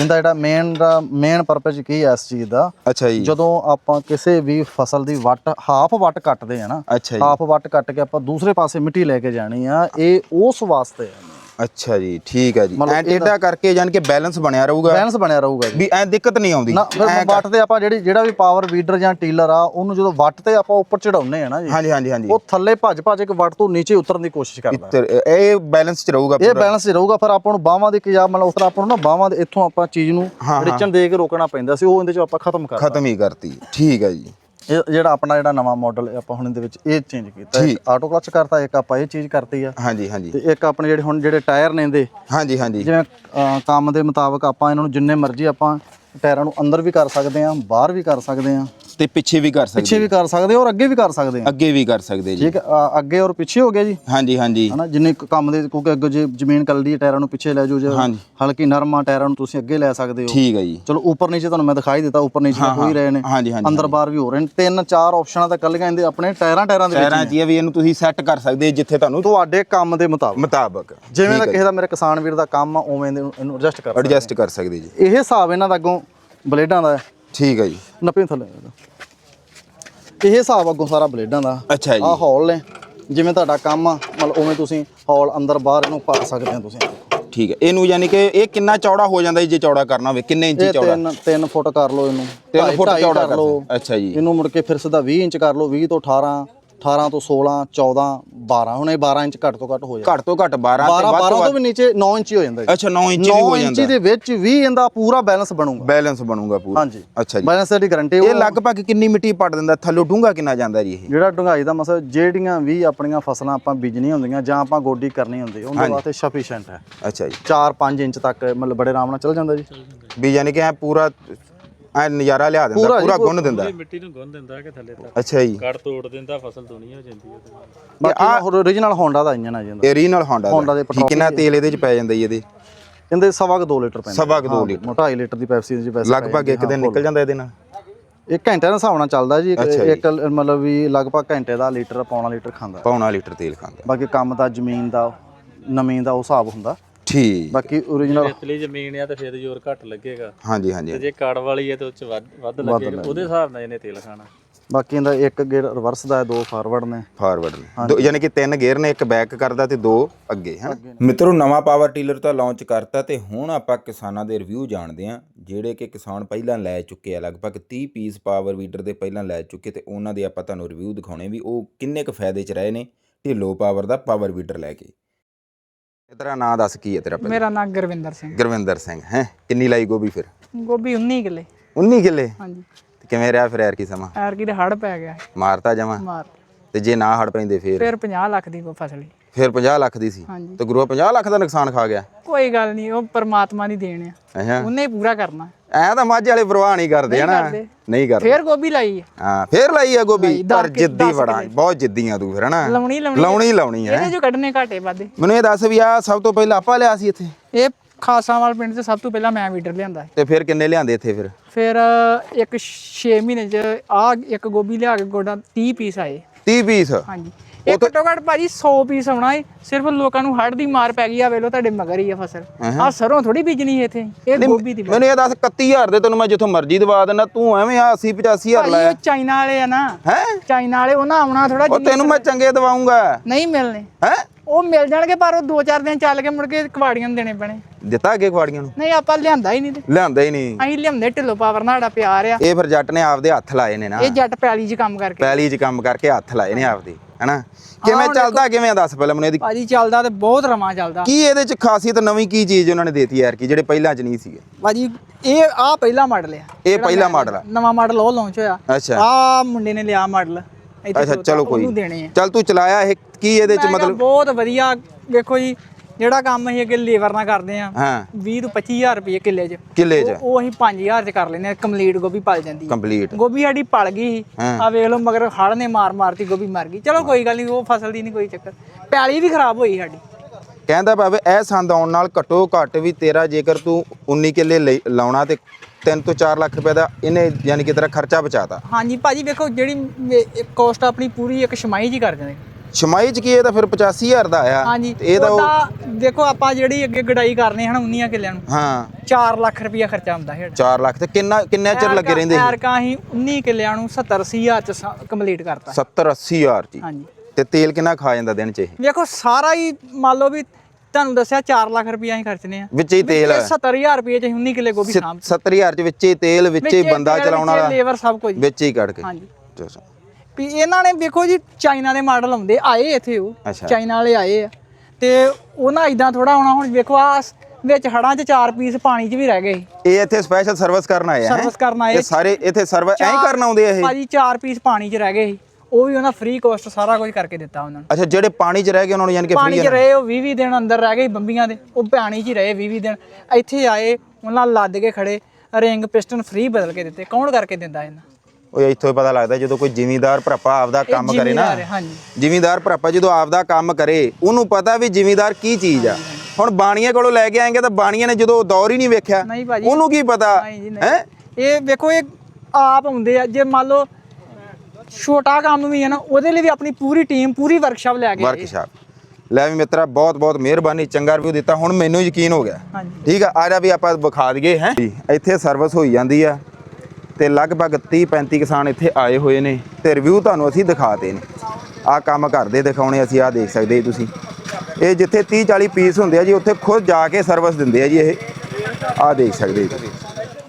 ਇਹਦਾ ਜਿਹੜਾ ਮੇਨ ਦਾ ਮੇਨ ਪਰਪਸ ਕੀ ਹੈ ਇਸ ਚੀਜ਼ ਦਾ? ਅੱਛਾ ਜੀ। ਜਦੋਂ ਆਪਾਂ ਕਿਸੇ ਵੀ ਫਸਲ ਦੀ ਵੱਟ ਹਾਫ ਵੱਟ ਕੱਟਦੇ ਆ ਨਾ ਹਾਫ ਵੱਟ ਕੱਟ ਕੇ ਆਪਾਂ ਦੂਸਰੇ ਪਾਸੇ ਮਿੱਟੀ ਲੈ ਕੇ ਜਾਣੀ ਆ ਇਹ ਉਸ ਵਾਸਤੇ ਆ। ਅੱਛਾ ਜੀ ਠੀਕ ਹੈ ਜੀ। ਐ ਟੇਢਾ ਕਰਕੇ ਜਾਨ ਕਿ ਬੈਲੈਂਸ ਬਣਿਆ ਰਹੂਗਾ। ਬੈਲੈਂਸ ਬਣਿਆ ਰਹੂਗਾ ਜੀ। ਵੀ ਐ ਦਿੱਕਤ ਨਹੀਂ ਆਉਂਦੀ। ਨਾ ਫਿਰ ਵੱਟ ਤੇ ਆਪਾਂ ਜਿਹੜੀ ਜਿਹੜਾ ਵੀ ਪਾਵਰ ਵੀਡਰ ਜਾਂ ਟੀਲਰ ਆ ਉਹਨੂੰ ਜਦੋਂ ਵੱਟ ਤੇ ਆਪਾਂ ਉੱਪਰ ਚੜਾਉਨੇ ਆ ਨਾ ਜੀ ਹਾਂਜੀ ਹਾਂਜੀ ਹਾਂਜੀ। ਉਹ ਥੱਲੇ ਭੱਜ ਭੱਜ ਕੇ ਵੱਟ ਤੋਂ ਨੀਚੇ ਉਤਰਨ ਦੀ ਕੋਸ਼ਿਸ਼ ਕਰਦਾ। ਇਹ ਬੈਲੈਂਸ ਚ ਰਹੂਗਾ ਇਹ ਬੈਲੈਂਸ ਹੀ ਰਹੂਗਾ ਫਿਰ ਆਪਾਂ ਨੂੰ ਬਾਹਾਂ ਦੀ ਕਿਜਾ ਮਤਲਬ ਉਸ ਤਰ੍ਹਾਂ ਆਪਾਂ ਨੂੰ ਨਾ ਬਾਹਾਂ ਦੇ ਇੱਥੋਂ ਆਪਾਂ ਚੀਜ਼ ਨੂੰ ਹਾਂ, ਰਿਚਨ ਦੇ ਕੇ ਰੋਕਣਾ ਪੈਂਦਾ ਸੀ ਉਹ ਇਹਦੇ ਚ ਆਪਾਂ ਖਤਮ ਕਰ ਖਤਮ ਹੀ ਕਰਤੀ। ਠੀਕ ਹੈ ਜੀ। ਇਹ ਜਿਹੜਾ ਆਪਣਾ ਜਿਹੜਾ ਨਵਾਂ ਮਾਡਲ ਆਪਾਂ ਹੁਣ ਇਹਦੇ ਵਿੱਚ ਇਹ ਚੇਂਜ ਕੀਤਾ। ਇੱਕ ਆਟੋ ਕਲਚ ਕਰਤਾ ਇੱਕ ਆਪਾਂ ਇਹ ਚੀਜ਼ ਕਰਤੀ ਆ। ਹਾਂਜੀ ਹਾਂਜੀ। ਤੇ ਇੱਕ ਆਪਣੇ ਜਿਹੜੇ ਹੁਣ ਜਿਹੜੇ ਟਾਇਰ ਨੇ ਇਹਦੇ ਹਾਂਜੀ ਹਾਂਜੀ। ਜਿਵੇਂ ਕੰਮ ਦੇ ਮੁਤਾਬਕ ਆਪਾਂ ਇਹਨਾਂ ਨੂੰ ਜਿੰਨੇ ਮਰਜ਼ੀ ਆਪਾਂ ਟਾਇਰਾਂ ਨੂੰ ਅੰਦਰ ਵੀ ਕਰ ਸਕਦੇ ਆ ਬਾਹਰ ਵੀ ਕਰ ਸਕਦੇ ਆ ਤੇ ਪਿੱਛੇ ਵੀ ਕਰ ਸਕਦੇ ਪਿੱਛੇ ਵੀ ਕਰ ਸਕਦੇ ਔਰ ਅੱਗੇ ਵੀ ਕਰ ਸਕਦੇ ਆ ਅੱਗੇ ਵੀ ਕਰ ਸਕਦੇ ਜੀ। ਠੀਕ ਹੈ ਅ, ਅੱਗੇ ਔਰ ਪਿੱਛੇ ਹੋ ਗਿਆ ਜੀ? ਹਾਂਜੀ ਹਾਂਜੀ। ਹਨਾ ਜਿੰਨੇ ਕੁ ਕੰਮ ਦੇ ਕਿਉਂਕਿ ਅੱਗੇ ਜੇ ਜ਼ਮੀਨ ਕਲਦੀ ਹੈ ਟਾਇਰਾਂ ਨੂੰ ਪਿੱਛੇ ਲੈ ਜਾਓ ਜੇ ਹਾਂਜੀ। ਹਲਕੀ ਨਰਮ ਆ ਟਾਇਰਾਂ ਨੂੰ ਤੁਸੀਂ ਅੱਗੇ ਲੈ ਸਕਦੇ ਹੋ। ਠੀਕ ਹੈ ਜੀ। ਚਲੋ ਉੱਪਰ ਨੀਚੇ ਤੁਹਾਨੂੰ ਮੈਂ ਦਿਖਾਈ ਦਿੱਤਾ ਉੱਪਰ ਨੀਚੇ ਤਾਂ ਹੋ ਹੀ। ਰਹੇ ਨੇ। ਹਾਂਜੀ ਹਾਂਜੀ ਅੰਦਰ ਬਾਹਰ ਵੀ ਹੋ ਰਹੇ ਨੇ। ਤਿੰਨ ਚਾਰ ਆਪਸ਼ਨਾਂ ਤਾਂ ਕੱਲੀਆਂ ਇਹਦੇ ਆਪਣੇ ਟਾਇਰਾਂ ਟਾਇਰਾਂ ਦੇ ਵਿੱਚ ਟਾਇਰਾਂ 'ਚ ਇਹ ਵੀ ਇਹਨੂੰ ਤੁਸੀਂ ਸੈੱਟ ਕਰ ਸਕਦੇ ਜਿੱਥੇ ਤੁਹਾਨੂੰ ਤੁਹਾਡੇ ਕੰਮ ਦੇ ਮੁਤਾਬਕ। ਮੁਤਾਬਕ। ਜਿਵੇਂ ਦਾ ਕਿਸੇ ਦਾ ਮੇਰੇ ਕਿਸਾਨ ਵੀਰ ਦਾ ਕੰਮ ਆ ਉਵੇਂ ਦੇ ਇਹਨੂੰ ਐਡਜਸਟ ਕਰ ਐਡਜਸਟ ਕਰ ਸਕਦੇ ਜੀ। ਇਹ ਹਿਸਾਬ ਇਹਨਾਂ ਦਾ ਅੱਗੋਂ ਬਲੇਡਾਂ ਦਾ ਹੈ। ਠੀਕ ਹੈ ਜੀ। ਨੱਪੇ ਥੱਲੇ ਇਹ ਹਿਸਾਬ ਅੱਗੋਂ ਸਾਰਾ ਬਲੇਡਾਂ ਦਾ। ਅੱਛਾ ਜੀ। ਆਹ ਹੌਲ ਨੇ। ਜਿਵੇਂ ਤੁਹਾਡਾ ਕੰਮ ਆ ਮਤਲਬ ਉਵੇਂ ਤੁਸੀਂ ਹੌਲ ਅੰਦਰ ਬਾਹਰ ਇਹਨੂੰ ਪਾ ਸਕਦੇ ਹੋ ਤੁਸੀਂ। ਠੀਕ ਹੈ। ਇਹਨੂੰ ਯਾਨੀ ਕਿ ਇਹ ਕਿੰਨਾ ਚੌੜਾ ਹੋ ਜਾਂਦਾ ਜੀ ਚੌੜਾ ਕਰਨਾ ਹੋਵੇ? ਕਿੰਨੇ ਇੰਚੀ ਚੌੜਾ? 3 3 ਫੁੱਟ ਕਰ ਲਓ ਇਹਨੂੰ। 3 ਢਾਈ- ਫੁੱਟ ਚੌੜਾ ਕਰ ਲਓ। ਅੱਛਾ ਜੀ। ਇਹਨੂੰ ਮੁੜ ਕੇ ਫਿਰ ਸਿੱਧਾ 20 ਇੰਚ ਕਰ ਲਓ 20 ਤੋਂ 18 18 ਤੋਂ 16 14 12 ਹੁਣ ਇਹ 12 ਇੰਚ ਘੱਟ ਤੋਂ ਘੱਟ ਹੋ ਜਾਂਦਾ। ਘੱਟ ਤੋਂ ਘੱਟ 12 ਤੇ 12 ਵੱਧ 12 ਤੋਂ ਵੀ ਨੀਚੇ 9 ਇੰਚ ਹੀ ਹੋ ਜਾਂਦਾ ਅੱਛਾ 9 ਇੰਚ ਵੀ 9 ਹੋ ਇੰਚ ਜਾਂਦਾ। ਦੇ ਵਿੱਚ ਵੀ ਇਹਦਾ ਪੂਰਾ ਬੈਲੈਂਸ ਬਣੂਗਾ। ਬੈਲੈਂਸ ਬਣੂਗਾ ਪੂਰਾ। ਹਾਂਜੀ। ਅੱਛਾ ਜੀ। ਬੈਲੈਂਸ ਦੀ ਗਾਰੰਟੀ ਇਹ ਲਗਭਗ ਕਿੰਨੀ ਮਿੱਟੀ ਪੜ ਦਿੰਦਾ? ਥੱਲੋਂ ਡੂੰਘਾ ਕਿੰਨਾ ਜਾਂਦਾ ਜੀ ਇਹ? ਜਿਹੜਾ ਡੁੰਗਾਈ ਦਾ ਮਸਲਾ ਜਿਹੜੀਆਂ ਵੀ ਆਪਣੀਆਂ ਫਸਲਾਂ ਆਪਾਂ ਬੀਜਣੀਆਂ ਹੁੰਦੀਆਂ ਜਾਂ ਆਪਾਂ ਗੋਡੀ ਕਰਨੀ ਹੁੰਦੀ ਉਹਦੇ ਵਾਸਤੇ ਸਫੀਸ਼ੀਐਂਟ ਹੈ। ਅੱਛਾ ਜੀ। 4-5 ਇੰਚ ਤੱਕ ਮਤਲਬ ਬੜੇ ਆਰਾਮ ਨਾਲ ਚੱਲ ਜਾਂਦਾ ਜੀ। ਵੀ ਯਾਨੀ ਕਿ ਐ ਪੂਰਾ ਐ ਨਜ਼ਾਰਾ ਲਿਆ ਦਿੰਦਾ ਪੂਰਾ ਗੁੰਨ ਦਿੰਦਾ। ਮਿੱਟੀ ਨੂੰ ਗੁੰਨ ਦਿੰਦਾ ਕਿ ਥੱਲੇ ਤੱਕ। ਅੱਛਾ ਜੀ। ਕੱਟ ਤੋੜ ਦਿੰਦਾ ਫਸਲ ਦੁਨੀ ਹੋ ਜਾਂਦੀ ਹੈ ਬਾਕੀ ਓਰੀਜਨਲ ਹੋਂਡਾ ਦਾ ਇੰਜਨ ਆ ਜਾਂਦਾ ਇਹ ਰੀਨਲ ਹੋਂਡਾ Honda ਦੇ ਦਾ। ਕਿੰਨਾ ਤੇਲ ਇਹਦੇ ਚ ਪੈ ਜਾਂਦਾ ਜੀ ਇਹਦੇ। ਇਹਦੇ ਸਵਾ ਕੁ 2 ਲੀਟਰ ਪੈਂਦਾ। ਸਵਾ ਕੁ ਦੋ ਲੀਟਰ। 2.5 ਲੀਟਰ ਦੀ ਪੈਪਸੀ ਦੀ ਪੈਸੇ ਲਗਭਗ ਇੱਕ ਦਿਨ ਨਿਕਲ ਜਾਂਦਾ ਇਹਦੇ ਨਾਲ। ਇੱਕ ਘੰਟੇ ਦੇ ਹਿਸਾਬ ਨਾਲ ਚੱਲਦਾ ਜੀ ਇੱਕ- ਅੱਛਾ ਜੀ। ਇੱਕ ਮਤਲਬ ਵੀ ਲਗਭਗ ਘੰਟੇ ਦਾ ਲੀਟਰ ਪੌਣਾ ਲੀਟਰ ਖਾਂਦਾ। ਪੌਣਾ ਲੀਟਰ ਤੇਲ ਖਾਂਦਾ। ਬਾਕੀ ਕੰਮ ਦਾ ਜ਼ਮੀਨ ਦਾ ਨਮੀ ਦਾ ਉਹ ਹਿਸਾਬ ਹੁੰਦਾ। ਠੀਕ ਬਾਕੀ ਓਰੀਜਨਲ ਰੇਤਲੀ ਜ਼ਮੀਨ ਆ ਤੇ ਫਿਰ ਜ਼ੋਰ ਘੱਟ ਲੱਗੇਗਾ। ਹਾਂਜੀ ਹਾਂਜੀ ਤੇ ਜੇ ਕੜ ਵਾਲੀ ਹੈ ਤੇ ਉਹ ਚ ਵੱਧ ਵੱਧ ਲੱਗੇਗਾ। ਉਹਦੇ ਹਿਸਾਬ ਨਾਲ ਇਹਨੇ ਤੇਲ ਖਾਣਾ। ਬਾਕੀ ਇਹਦਾ ਇੱਕ ਗੇਅਰ ਰਿਵਰਸ ਦਾ ਹੈ ਦੋ ਫਾਰਵਰਡ ਨੇ। ਫਾਰਵਰਡ ਨੇ। ਦੋ ਯਾਨੀ ਕਿ ਤਿੰਨ ਗੇਅਰ ਨੇ ਇੱਕ ਬੈਕ ਕਰਦਾ ਤੇ ਦੋ ਅੱਗੇ ਹਨ ਮਿੱਤਰੋ ਨਵਾਂ ਪਾਵਰ ਟੀਲਰ ਤਾਂ ਲਾਂਚ ਕਰਤਾ ਤੇ ਹੁਣ ਆਪਾਂ ਕਿਸਾਨਾਂ ਦੇ ਰਿਵਿਊ ਜਾਣਦੇ ਹਾਂ ਜਿਹੜੇ ਕਿ ਕਿਸਾਨ ਪਹਿਲਾਂ ਲੈ ਚੁੱਕੇ ਆ ਲਗਭਗ 30 ਪੀਸ ਪਾਵਰ ਵੀਡਰ ਦੇ ਪਹਿਲਾਂ ਲੈ ਚੁੱਕੇ ਤੇ ਉਹਨਾਂ ਦੇ ਆਪਾਂ ਤੁਹਾਨੂੰ ਰਿਵਿਊ ਦਿਖਾਉਣੇ ਵੀ ਉਹ ਕਿੰਨੇ ਕੁ ਫਾਇਦੇ ਚ ਰਹੇ ਨੇ ਢਿੱਲੋ ਪਾਵਰ ਦਾ ਪਾਵਰ ਵੀਡਰ ਲੈ ਕੇ। ਤੇਰਾ ਨਾਂ ਦੱਸ ਕੀ ਹੈ ਤੇਰਾ ਪਹਿਲਾਂ? ਮੇਰਾ ਨਾਮ ਗੁਰਵਿੰਦਰ ਸਿੰਘ। ਗੁਰਵਿੰਦਰ ਸਿੰਘ ਹੈ? ਕਿੰਨੀ ਲਾਈ ਗੋਭੀ ਫਿਰ? ਗੋਭੀ 19 ਕਿੱਲੇ। 19 ਕਿੱਲੇ? ਹਾਂਜੀ। ਤੇ ਕਿਵੇਂ ਰਿਹਾ ਫਿਰ ਐਰ ਕੀ ਸਮਾਂ? ਐਰ ਕੀ ਦੇ ਹੜ ਪੈ ਗਿਆ ਮਾਰਤਾ ਜਮਾ? ਮਾਰ। ਤੇ ਜੇ ਨਾ ਹੜ ਪੈਂਦੇ ਫੇਰ? ਫਿਰ 50 ਲੱਖ ਦੀ ਫਸਲ। ਫਿਰ 50 ਲੱਖ ਦੀ ਸੀ। ਹਾਂਜੀ। ਤੇ ਗੁਰੂ 50 ਲੱਖ ਦਾ ਨੁਕਸਾਨ ਖਾ ਗਿਆ। ਕੋਈ ਗੱਲ ਨਹੀਂ ਉਹ ਪਰਮਾਤਮਾ ਦੀ ਦੇਣ ਆ। ਉਹਨੇ ਹੀ ਪੂਰਾ ਕਰਨਾ। ਐ ਤਾਂ ਮੱਝ ਵਾਲੇ ਪਰਵਾਹ ਨਹੀਂ ਕਰਦੇ ਹਨਾ। ਕਰਦੇ। ਨਹੀਂ ਕਰਦੇ। ਫੇਰ ਗੋਭੀ ਲਾਈ ਆ। ਹਾਂ ਫੇਰ ਲਾਈ ਆ ਗੋਭੀ। ਲਾਈ, ਦਸ ਪਰ ਕਿ- ਜਿੱਦੀ ਦਸ ਬੜਾ। ਬਹੁਤ ਜਿੱਦੀ ਆ ਤੂੰ ਫਿਰ ਹਨਾ। ਲਾਉਣੀ ਲਾਉਣੀ। ਲਾਉਣੀ ਲਾਉਣੀ ਹੈ ਇਹਦੇ ਜੋ ਕੱਢਨੇ ਘਾਟੇ ਵਾਦੇ ਮੈਨੂੰ ਇਹ ਦੱਸ ਵੀ ਆ ਸਭ ਤੋਂ ਪਹਿਲਾਂ ਆਪਾਂ ਲਿਆ ਸੀ ਇੱਥੇ? ਇਹ ਖਾਸਾਵਾਲ ਪਿੰਡ 'ਚ ਸਭ ਤੋਂ ਪਹਿਲਾਂ ਮੈਂ ਵੀਡਰ ਲਿਆਂਦਾ। ਤੇ ਫਿਰ ਕਿੰਨੇ ਲਿਆਂਦੇ ਇੱਥੇ ਫਿਰ? ਫਿਰ ਇੱਕ 6 ਮਹੀਨੇ 'ਚ ਆ ਇੱਕ ਗੋਭੀ ਲਿਆ ਕੇ ਗੋਡਾ 30 ਪੀਸ ਆਏ। 30 ਪੀਸ? ਹਾਂਜੀ। ਇਹ ਘੱਟੋ ਘੱਟ ਭਾਜੀ 100 ਪੀਸ ਆਉਣਾ ਏ। ਸਿਰਫ ਲੋਕਾਂ ਨੂੰ ਹੜ੍ਹ ਦੀ ਮਾਰ ਪੈ ਗਈ ਆ ਵੇਲੋ ਤੁਹਾਡੇ ਮਗਰ ਹੀ ਆ ਫਸਲ। ਆ ਸਰੋਂ ਥੋੜੀ ਬੀਜਣੀ ਇੱਥੇ। ਇਹ ਗੋਭੀ ਦੀ ਮੈਨੂੰ ਇਹ ਦੱਸ 31000 ਦੇ ਤੈਨੂੰ ਮੈਂ ਜਿੱਥੋਂ ਮਰਜ਼ੀ ਦਵਾ ਦਿੰਦਾ ਤੂੰ ਐਵੇਂ ਆ 80 85000 ਭਾਜੀ ਲਾਇਆ। ਉਹ ਚਾਈਨਾ ਵਾਲੇ ਆ ਨਾ। ਹੈ? ਚਾਈਨਾ ਵਾਲੇ ਉਹਨਾਂ ਆਉਣਾ ਥੋੜਾ ਉਹ ਤੈਨੂੰ ਮੈਂ ਚੰਗੇ ਦਵਾਉਂਗਾ। ਨਹੀਂ ਮਿਲਨੇ ਹੈ? ਉਹ ਮਿਲ ਜਾਣਗੇ ਪਰ ਉਹ 2-4 ਦਿਨ ਚੱਲ ਕੇ ਮੁੜ ਕੇ ਕਵਾੜੀਆਂ ਨੂੰ ਦੇਣੇ ਪੈਣੇ। ਦਿੱਤਾ ਅੱਗੇ ਖਵਾੜੀਆਂ ਨੂੰ? ਨਹੀਂ ਆਪਾਂ ਲਿਆਂਦਾ ਹੀ ਨਹੀਂ ਤੇ। ਲਿਆਂਦਾ ਹੀ ਨਹੀਂ। ਅਸੀਂ ਲਿਆਉਂਦੇ ਢਿੱਲੋ ਪਾਵਰ ਨਾਲ ਸਾਡਾ ਪਿਆਰ ਆ। ਇਹ ਫਿਰ ਜੱਟ ਨੇ ਆਪਦੇ ਹੱਥ ਲਾਏ ਨੇ ਨਾ। ਇਹ ਜੱਟ ਪੈਲੀ 'ਚ ਕੰਮ ਕਰਕੇ। ਪੈਲੀ 'ਚ ਕੰਮ ਕਰਕੇ ਹੱਥ ਲਾਏ ਨੇ ਆਪਦੇ ਹਨਾ? ਕਿਵੇਂ ਚੱਲਦਾ ਕਿਵੇਂ ਦੱਸ ਪਹਿਲਾਂ ਮੈਨੂੰ ਇਹਦੀ। ਭਾਜੀ ਚੱਲਦਾ ਤੇ ਬਹੁਤ ਰਮਾ ਚੱਲਦਾ। ਕੀ ਇਹਦੇ 'ਚ ਖਾਸੀਅਤ ਨਵੀਂ ਕੀ ਚੀਜ਼ ਉਹਨਾਂ ਨੇ ਦੇਤੀ ਯਾਰ ਕੀ ਜਿਹੜੇ ਪਹਿਲਾਂ 'ਚ ਨਹੀਂ ਸੀਗੇ? ਭਾਜੀ ਇਹ ਆ ਪਹਿਲਾ ਮਾਡਲ ਆ। ਇਹ ਪਹਿਲਾ ਮਾਡਲ ਆ। ਨਵਾਂ ਮਾਡਲ ਉਹ ਲਾਂਚ ਹੋਇਆ। ਅੱਛਾ। ਆ ਮੁੰਡੇ ਨੇ ਲਿਆ ਮਾਡਲ। ਅੱਛਾ ਚਲੋ ਕੋਈ ਚੱਲ ਤੂੰ ਚਲਾਇਆ ਇਹ ਕੀ ਇਹਦੇ 'ਚ ਮਤਲਬ? ਬਹੁਤ ਵਧੀਆ ਵੇਖੋ ਜੀ ਜਿਹੜਾ ਕੰਮ ਅਸੀਂ ਅੱਗੇ ਲੇਬਰ ਨਾਲ ਕਰਦੇ ਆ ਹਾਂ। 20 ਤੋਂ 25000 ਰੁਪਏ ਕਿੱਲੇ 'ਚ। ਕਿੱਲੇ 'ਚ? ਉਹ ਅਸੀਂ 5000 'ਚ ਕਰ ਲੈਨੇ ਆ ਕੰਪਲੀਟ ਗੋਭੀ ਪਲ ਜਾਂਦੀ ਹੈ। ਕੰਪਲੀਟ ਗੋਭੀ ਸਾਡੀ ਪਲ ਗਈ। ਆ ਵੇਖ ਲਓ ਮਗਰ ਹੜ ਨੇ ਮਾਰ ਮਾਰਤੀ ਗੋਭੀ ਮਰ ਗਈ। ਚਲੋ ਕੋਈ ਗੱਲ ਨਹੀਂ ਉਹ ਫਸਲ ਦੀ ਨਹੀਂ ਕੋਈ ਚੱਕਰ। ਪੈਲੀ ਵੀ ਖਰਾਬ ਹੋਈ ਸਾਡੀ। ਕਹਿੰਦਾ ਭਾਵੇਂ ਇਹ ਸੰਦ ਆਉਣ ਨਾਲ ਘੱਟੋ ਘੱਟ ਵੀ ਤੇਰਾ ਜੇਕਰ ਤੂੰ 19 ਕਿੱਲੇ ਲਾਉਣਾ ਤੇ 3 ਤੋਂ 4 ਲੱਖ ਰੁਪਏ ਦਾ ਇਹਨੇ ਯਾਨੀ ਕਿ ਤੇਰਾ ਖਰਚਾ ਬਚਾਤਾ। ਹਾਂਜੀ ਭਾਜੀ ਵੇਖੋ ਜਿਹੜੀ ਕੋਸਟ ਆਪਣੀ ਪੂਰੀ ਇੱਕ ਛਮਾਈ ਜੀ ਕਰ ਜਾਂਦੇ ਛਮਾਈ 'ਚ ਕੀ ਇਹ ਤਾਂ ਫਿਰ 85000 ਦਾ ਆਇਆ। ਹਾਂਜੀ ਇਹ ਤਾਂ ਦੇਖੋ ਆਪਾਂ ਜਿਹੜੀ ਅੱਗੇ ਗਡਾਈ ਕਰਨੇ ਹਨ 19 ਕਿੱਲਿਆਂ ਨੂੰ। ਹਾਂ। 4 ਲੱਖ ਰੁਪਇਆ ਖਰਚਾ ਹੁੰਦਾ ਹੈ 4 ਲੱਖ ਤੇ ਕਿੰਨਾ ਕਿੰਨੇ ਚਿਰ ਲੱਗੇ ਰਹਿੰਦੇ ਸੀ? ਐਰਕਾ ਅਸੀਂ 19 ਕਿੱਲਿਆਂ ਨੂੰ 70 ਹਜ਼ਾਰ ਚ ਕੰਪਲੀਟ ਕਰਤਾ। 70 80000 ਜੀ ਹਾਂਜੀ। ਤੇ ਤੇਲ ਕਿੰਨਾ ਖਾ ਜਾਂਦਾ ਦਿਨ 'ਚ ਇਹ? ਵੇਖੋ ਸਾਰਾ ਹੀ ਮੰਨ ਲਓ ਵੀ ਤੁਹਾਨੂੰ ਦੱਸਿਆ 4 ਲੱਖ ਰੁਪਇਆ ਅਸੀਂ ਖਰਚਨੇ ਆ। ਵਿੱਚ ਹੀ ਤੇਲ 70000 ਰੁਪਏ ਚ ਅਸੀਂ 19 ਕਿੱਲੇ ਗੋਭੀ ਸਾਂਭ 70000 ਚ ਵਿੱਚ ਹੀ ਤੇਲ ਵਿੱਚ ਹੀ ਬੰਦਾ ਚਲਾਉਣ ਵਾਲਾ। ਲੇਬਰ ਸਭ ਕੁਝ। ਵਿੱਚ ਹੀ ਕੱਢ ਕੇ ਹਾਂਜੀ। ਵੀ ਇਹਨਾਂ ਨੇ ਵੇਖੋ ਜੀ ਚਾਈਨਾ ਦੇ ਮਾਡਲ ਆਉਂਦੇ ਆਏ ਇੱਥੇ ਉਹ। ਚਾਈਨਾ ਵਾਲੇ ਆਏ ਆ। ਤੇ ਉਹਨਾਂ ਇਦਾਂ ਥੋੜਾ ਆਉਣਾ ਹੁਣ ਵੇਖੋ ਆ ਵਿੱਚ ਹੜਾਂ 'ਚ ਚਾਰ ਪੀਸ ਪਾਣੀ 'ਚ ਵੀ ਰਹਿ ਗਏ। ਇਹ ਇੱਥੇ ਸਪੈਸ਼ਲ ਸਰਵਿਸ ਕਰਨ ਆਏ ਆ? ਸਰਵਿਸ ਕਰਨ ਆਏ ਇਹ ਸਾਰੇ ਇੱਥੇ ਸਰਵਿਸ ਐਂ ਕਰਨ ਆਉਂਦੇ ਆ ਇਹ? ਭਾਜੀ ਚਾਰ ਪੀਸ ਪਾਣੀ 'ਚ ਰਹਿ ਗਏ ਸੀ ਉਹ ਵੀ ਉਹਨਾਂ ਫ੍ਰੀ ਕੋਸਟ ਸਾਰਾ ਕੁਝ ਕਰਕੇ ਦਿੱਤਾ ਉਹਨਾਂ ਨੂੰ। ਅੱਛਾ ਜਿਹੜੇ ਪਾਣੀ 'ਚ ਰਹਿ ਗਏ ਉਹਨਾਂ ਨੂੰ ਯਾਨੀ ਕਿ ਪਾਣੀ 'ਚ ਰਹੇ ਉਹ 20 20 ਦਿਨ ਅੰਦਰ ਰਹਿ ਗਏ ਬੰਬੀਆਂ ਦੇ। ਉਹ ਪਾਣੀ 'ਚ ਹੀ ਰਹੇ 20 20 ਦਿਨ। ਇੱਥੇ ਆਏ ਉਹਨਾਂ ਲੱਦ ਕੇ ਖੜੇ ਰਿੰਗ ਪਿਸਟਨ ਫ੍ਰੀ ਬਦਲ ਕੇ ਦਿੱਤੇ। ਕੌਣ ਕਰਕੇ ਦਿੰਦਾ ਇਹਨਾਂ? ਉਹ ਇੱਥੋਂ ਹੀ ਪਤਾ ਲੱਗਦਾ ਜਦੋਂ ਕੋਈ ਜ਼ਿਮੀਂਦਾਰ ਭਰਾਪਾ ਆਪਦਾ ਕੰਮ ਕਰੇ ਨਾ। ਜ਼ਿਮੀਂਦਾਰ ਭਰਾਪਾ ਜਦੋਂ ਆਪਦਾ ਕੰਮ ਕਰੇ ਉਹਨੂੰ ਪਤਾ ਵੀ ਜ਼ਿਮੀਂਦਾਰ ਕੀ ਚੀਜ਼ ਆ। ਹੁਣ ਬਾਣੀਏ ਕੋਲੋਂ ਲੈ ਕੇ ਆਏਗੇ ਤਾਂ ਬਾਣੀਏ ਨੇ ਜਦੋਂ ਦੌਰ ਹੀ ਨਹੀਂ ਵੇਖਿਆ ਉਹਨੂੰ ਕੀ ਪਤਾ? ਹੈ? ਇਹ ਵੇਖੋ ਇਹ ਆਪ ਹੁੰਦੇ ਆ। ਜੇ ਮੰਨ ਲਓ ਛੋਟਾ ਕੰਮ ਵੀ ਹੈ ਨਾ ਉਹਦੇ ਲਈ ਵੀ ਆਪਣੀ ਪੂਰੀ ਟੀਮ ਪੂਰੀ ਵਰਕਸ਼ਾਪ ਲੈ ਕੇ। ਵਰਕਸ਼ਾਪ ਲੈ ਵੀ ਮਿੱਤਰਾ ਬਹੁਤ ਬਹੁਤ ਮਿਹਰਬਾਨੀ ਚੰਗਾ ਰਿਵਿਊ ਦਿੱਤਾ। ਹੁਣ ਮੈਨੂੰ ਯਕੀਨ ਹੋ ਗਿਆ। ਹਾਂਜੀ। ਠੀਕ ਆ ਆ ਜਾ ਵੀ ਆਪਾਂ ਵਿਖਾ ਦਈਏ ਹੈ। ਇੱਥੇ ਸਰਵਿਸ ਹੋਈ ਜਾਂਦੀ ਆ ਤੇ ਲਗਭਗ 30 35 ਕਿਸਾਨ ਇੱਥੇ ਆਏ ਹੋਏ ਨੇ ਤੇ ਰਿਵਿਊ ਤੁਹਾਨੂੰ ਅਸੀਂ ਦਿਖਾਤੇ ਨੇ। ਆ ਕੰਮ ਕਰਦੇ ਦਿਖਾਉਣੇ ਅਸੀਂ ਆ ਦੇਖ ਸਕਦੇ ਜੀ ਤੁਸੀਂ। ਇਹ ਜਿੱਥੇ 30 40 ਪੀਸ ਹੁੰਦੇ ਆ ਜੀ ਉੱਥੇ ਖੁਦ ਜਾ ਕੇ ਸਰਵਿਸ ਦਿੰਦੇ ਆ ਜੀ ਇਹ। ਆ ਦੇਖ ਸਕਦੇ ਜੀ।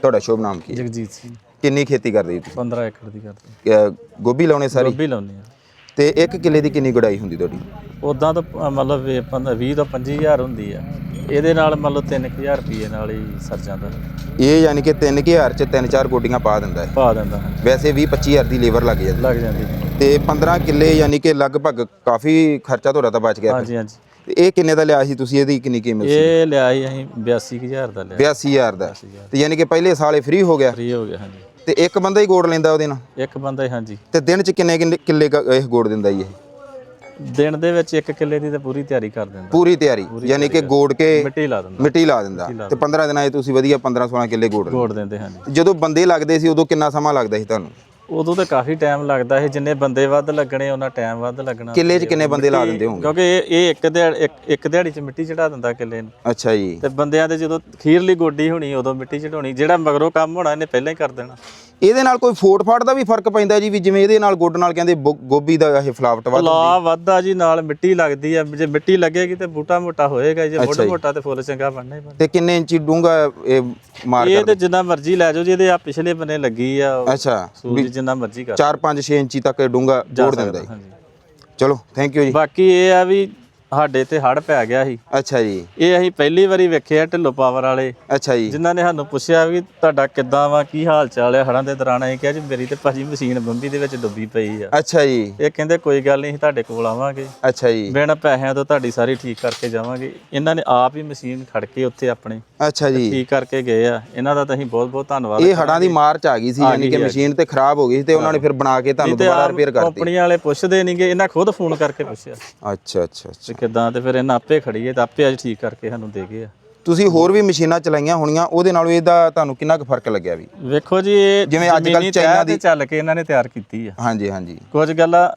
ਤੁਹਾਡਾ ਸ਼ੁਭ ਨਾਮ ਕੀ ਹੈ? ਜਗਜੀਤ ਸਿੰਘ। ਕਿੰਨੀ ਖੇਤੀ ਕਰਦੇ ਜੀ 15 ਏਕੜ ਦੀ ਕਰਦੇ। ਅਹ ਗੋਭੀ ਲਾਉਣੇ ਸਾਰੀ? ਗੋਭੀ ਲਾਉਂਦੇ ਆ। ਤੇ ਇੱਕ ਕਿੱਲੇ ਦੀ ਕਿੰਨੀ ਗੁਡਾਈ ਹੁੰਦੀ ਤੁਹਾਡੀ? ਉਦਾਂ ਤਾਂ ਅ, ਮਤਲਬ ਵੀ ਪੰਦ- 20 ਤੋਂ 25000 ਹੁੰਦੀ ਆ। ਇਹਦੇ ਨਾਲ ਮੰਨ ਲਓ 3000 ਰੁਪਏ ਨਾਲ ਹੀ ਸਰ ਜਾਂਦਾ। ਇਹ ਯਾਨੀ ਕਿ 3000 ਚ 3-4 ਗੋਡੀਆਂ ਪਾ ਦਿੰਦਾ ਹੈ। ਪਾ ਦਿੰਦਾ ਵੈਸੇ 20-25000 ਦੀ ਲੇਬਰ ਲੱਗ ਜਾਂਦੀ। ਲੱਗ ਜਾਂਦੀ। ਤੇ 15 ਕਿੱਲੇ ਯਾਨੀ ਕਿ ਲਗਭਗ ਕਾਫੀ ਖਰਚਾ ਤੁਹਾਡਾ ਤਾਂ ਬਚ ਗਿਆ। ਹਾਂਜੀ ਹਾਂਜੀ। ਤੇ ਇਹ ਕਿੰਨੇ ਦਾ ਲਿਆ ਸੀ ਤੁਸੀਂ? ਇਹਦੀ ਕਿੰਨੀ ਕੀਮਤ ਸੀ? ਇਹ ਲਿਆ ਸੀ ਅਸੀਂ 82000 ਦਾ ਲਿਆ। 82000 ਦਾ। ਤੇ ਯਾਨੀ ਕਿ ਪਹਿਲੇ ਸਾਲ ਫ੍ਰੀ ਹੋ ਗਿਆ। ਫ੍ਰੀ ਹੋ ਗਿਆ ਹਾਂਜੀ। ਤੇ ਇੱਕ ਬੰਦਾ ਹੀ ਗੋੜ ਲੈਂਦਾ ਉਹਦੇ ਨਾਲ? ਇੱਕ ਬੰਦਾ ਹੀ ਹਾਂਜੀ। ਤੇ ਦਿਨ ਚ ਕਿੰਨੇ ਕਿੰਨੇ ਕਿੱਲੇ ਕ- ਇਹ ਗੋੜ ਦਿੰਦਾ ਜੀ ਇਹ? ਦਿਨ ਦੇ ਵਿੱਚ ਇੱਕ ਕਿੱਲੇ ਦੀ ਤਾਂ ਪੂਰੀ ਤਿਆਰੀ ਕਰ ਦਿੰਦਾ। ਪੂਰੀ ਤਿਆਰੀ ਯਾਨੀ ਕਿ ਗੋੜ ਕੇ ਮਿੱਟੀ ਲਾ ਦਿੰਦਾ। ਮਿੱਟੀ ਲਾ ਦਿੰਦਾ। ਤੇ 15 ਦਿਨਾਂ 'ਚ ਤੁਸੀਂ ਵਧੀਆ 15-16 ਕਿੱਲੇ ਗੋੜ ਗੋੜ ਦਿੰਦੇ ਹਾਂਜੀ। ਜਦੋਂ ਬੰਦੇ ਲੱਗਦੇ ਸੀ ਉਦੋਂ ਕਿੰਨਾ ਸਮਾਂ ਲੱਗਦਾ ਸੀ ਤੁਹਾਨੂੰ? ਉਦੋਂ ਤਾਂ ਕਾਫੀ ਟਾਈਮ ਲੱਗਦਾ ਸੀ ਜਿੰਨੇ ਬੰਦੇ ਵੱਧ ਲੱਗਣੇ ਉਹਨਾਂ ਟਾਈਮ ਵੱਧ ਲੱਗਣਾ ਕਿੱਲੇ 'ਚ ਕਿੰਨੇ ਬੰਦੇ ਲਾ ਦਿੰਦੇ ਹੋਣਗੇ? ਕਿਉਂਕਿ ਇਹ ਇਹ ਇੱਕ ਦਿਹਾੜੀ ਇੱਕ ਇੱਕ ਦਿਹਾੜੀ 'ਚ ਮਿੱਟੀ ਚੜਾ ਦਿੰਦਾ ਕਿੱਲੇ ਨੂੰ। ਅੱਛਾ ਜੀ। ਤੇ ਬੰਦਿਆਂ ਦੇ ਜਦੋਂ ਖੀਰਲੀ ਗੋਡੀ ਹੋਣੀ ਉਦੋਂ ਮਿੱਟੀ ਚੜਾਉਣੀ ਜਿਹੜਾ ਮਗਰੋਂ ਕੰਮ ਹੋਣਾ ਇਹਨੇ ਪਹਿਲਾਂ ਹੀ ਕਰ ਦੇਣਾ। ਇਹਦੇ ਨਾਲ ਕੋਈ ਫੋਟ ਫਾਟ ਦਾ ਵੀ ਫ਼ਰਕ ਪੈਂਦਾ ਜੀ ਵੀ ਜਿਵੇਂ ਇਹਦੇ ਨਾਲ ਗੁੱਡ ਨਾਲ ਕਹਿੰਦੇ ਗੋਭੀ ਦਾ ਇਹ ਫਲਾਵਟ ਵੱਧ ਲਾ ਵੱਧਦਾ ਜੀ ਨਾਲ ਮਿੱਟੀ ਲੱਗਦੀ ਆ। ਜੇ ਮਿੱਟੀ ਲੱਗੇਗੀ ਤੇ ਬੂਟਾ ਮੋਟਾ ਹੋਏਗਾ ਜੇ ਮੁੱਢ ਮੋਟਾ ਤੇ ਫੁੱਲ ਚੰਗਾ ਬਣਨਾ ਹੀ ਤੇ ਕਿੰਨੇ ਇੰਚੀ ਡੂੰਗਾ ਇਹ ਮਾਰ ਇਹ ਤੇ ਜਿੰਨਾ ਮਰਜ਼ੀ ਲੈ ਜਾਓ ਜਿਹਦੇ ਆ ਪਿਛਲੇ ਬੰਨੇ ਲੱਗੀ ਆ ਅੱਛਾ ਜਿੰਨਾ ਮਰਜ਼ੀ ਕਰ 4 5 6 ਇੰਚੀ ਤੱਕ ਇਹ ਡੂੰਗਾ ਜੋੜ ਦਿੰਦਾ ਜੀ। ਚਲੋ ਥੈਂਕ ਯੂ ਜੀ। ਬਾਕੀ ਇਹ ਆ ਵੀ ਸਾਡੇ ਤੇ ਹੜ ਪੈ ਗਿਆ ਸੀ। ਅੱਛਾ ਜੀ। ਇਹ ਅਸੀਂ ਪਹਿਲੀ ਵਾਰੀ ਵੇਖਿਆ ਢਿੱਲੋ ਪਾਵਰ ਵਾਲੇ। ਅੱਛਾ ਜੀ। ਜਿਨ੍ਹਾਂ ਨੇ ਸਾਨੂੰ ਪੁੱਛਿਆ ਵੀ ਤੁਹਾਡਾ ਕਿੱਦਾਂ ਵਾ ਕੀ ਹਾਲ ਚਾਲ ਹੈ ਹੜਾਂ ਦੇ ਦੌਰਾਨ? ਅਸੀਂ ਕਿਹਾ ਜੀ ਮੇਰੀ ਤੇ ਭਾਜੀ ਮਸ਼ੀਨ ਬੰਬੀ ਦੇ ਵਿੱਚ ਡੁੱਬੀ ਪਈ ਆ। ਅੱਛਾ ਜੀ। ਇਹ ਕਹਿੰਦੇ ਕੋਈ ਗੱਲ ਨਹੀਂ ਅਸੀਂ ਤੁਹਾਡੇ ਕੋਲ ਆਵਾਂਗੇ। ਅੱਛਾ ਜੀ। ਬਿਨਾਂ ਪੈਸਿਆਂ ਤੋਂ ਤੁਹਾਡੀ ਸਾਰੀ ਠੀਕ ਕਰਕੇ ਜਾਵਾਂਗੇ। ਇਹਨਾਂ ਨੇ ਆਪ ਹੀ ਮਸ਼ੀਨ ਖੜ ਕੇ ਉੱਥੇ ਆਪਣੇ ਅੱਛਾ ਜੀ। ਠੀਕ ਕਰਕੇ ਗਏ ਆ। ਇਹਨਾਂ ਦਾ ਤਾਂ ਅਸੀਂ ਬਹੁਤ ਬਹੁਤ ਧੰਨਵਾਦ ਇਹ ਹੜਾਂ ਦੀ ਮਾਰਚ ਆ ਗਈ ਸੀ ਯਾਨੀ ਕਿ ਮਸ਼ੀਨ ਤੇ ਖਰਾਬ ਹੋ ਗਈ ਸੀ ਤੇ ਉਹਨਾਂ ਨੇ ਫਿਰ ਬਣਾ ਕੇ ਤੁਹਾਨੂੰ ਦੁਬਾਰਾ ਰਿਪੇਅਰ ਕਰਤੀ। ਕੰਪਨੀ ਵਾਲੇ ਪੁੱਛਦੇ ਨਹੀਂਗੇ ਇਹਨਾਂ ਖੁਦ ਫੋਨ ਕਰਕੇ ਪੁੱਛਿਆ। ਅੱਛਾ ਅੱਛਾ। ਕਿਦਾਂ ਤੇ ਫਿਰ ਇਹਨਾਂ ਆਪੇ ਖੜੀਏ ਤੇ ਆਪੇ ਅੱਜ ਠੀਕ ਕਰਕੇ ਸਾਨੂੰ ਦੇ ਗਏ ਆ। ਤੁਸੀਂ ਹੋਰ ਵੀ ਮਸ਼ੀਨਾਂ ਚਲਾਈਆਂ ਹੋਣੀਆਂ ਉਹਦੇ ਨਾਲੋਂ ਇਹਦਾ ਤੁਹਾਨੂੰ ਕਿੰਨਾ ਕੁ ਫ਼ਰਕ ਲੱਗਿਆ ਵੀ? ਵੇਖੋ ਜੀ ਇਹ ਜਿਵੇਂ ਅੱਜ ਕੱਲ੍ਹ ਜ਼ਮੀਨੀ ਚਾਈਨਾ ਤਹਿ ਦੀ- ਤੇ ਚੱਲ ਕੇ ਇਹਨਾਂ ਨੇ ਤਿਆਰ ਕੀਤੀ ਆ। ਹਾਂਜੀ ਹਾਂਜੀ। ਕੁਝ ਗੱਲਾਂ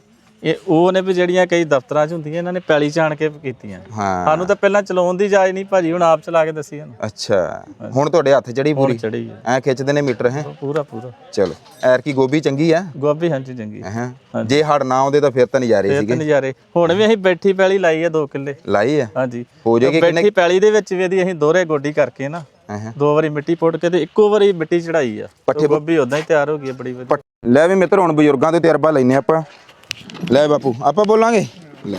ਇਹ ਉਹ ਨੇ ਵੀ ਜਿਹੜੀਆਂ ਕਈ ਦਫ਼ਤਰਾਂ 'ਚ ਹੁੰਦੀਆਂ ਇਹਨਾਂ ਨੇ ਪੈਲੀ ਜਾਣ ਕੇ ਕੀਤੀਆਂ। ਹਾਂ। ਸਾਨੂੰ ਤਾਂ ਪਹਿਲਾਂ ਚਲਾਉਣ ਦੀ ਜਾਚ ਨਹੀਂ ਭਾਜੀ ਹੁਣ ਆਪ ਚਲਾ ਕੇ ਦੱਸੀ ਸਾਨੂੰ ਅੱਛਾ। ਹੁਣ ਤੁਹਾਡੇ ਹੱਥ ਚੜੀ ਪੂਰੀ? ਚੜੀ ਐ ਖਿੱਚਦੇ ਨੇ ਮੀਟਰ ਹੈ? ਪੂਰਾ ਪੂਰਾ। ਚਲੋ ਐਰ ਕੀ ਗੋਭੀ ਚੰਗੀ ਆ? ਗੋਭੀ ਹਾਂਜੀ ਚੰਗੀ। ਹਾਂ? ਜੇ ਹੜ ਨਾ ਆਉਂਦੇ ਤਾਂ ਫਿਰ ਤਾਂ ਨਜ਼ਾਰੇ ਸੀਗੇ ਤਾਂ ਨਜ਼ਾਰੇ। ਹੁਣ ਵੀ ਅਸੀਂ ਬੈਠੀ ਪੈਲੀ ਲਾਈ ਆ 2 ਕਿੱਲੇ। ਲਾਈ ਆ? ਹਾਂਜੀ। ਹੋ ਜਾਏਗੀ ਬੈਠੀ ਪੈਲੀ ਦੇ ਵਿੱਚ ਵੀ ਅਸੀਂ ਦੋਹਰੇ ਗੋਡੀ ਕਰਕੇ ਨਾ ਦੋ ਵਾਰੀ ਮਿੱਟੀ ਪੁੱਟ ਕੇ ਤੇ ਇੱਕੋ ਵਾਰੀ ਮਿੱਟੀ ਚੜਾਈ ਆ। ਪੱਠੇ ਗੋਭੀ ਉਦਾਂ ਹੀ ਤਿਆਰ ਹੋ ਗਈ ਬੜੀ ਵਧੀਆ ਲੈ ਵੀ ਮਿੱਤਰ ਹੁਣ ਬਜ਼ੁਰਗਾਂ ਤੋਂ ਤਜਰਬਾ ਲੈਨੇ ਆਪਾਂ। ਲੈ ਬਾਪੂ ਆਪਾਂ ਬੋਲਾਂਗੇ? ਲੈ।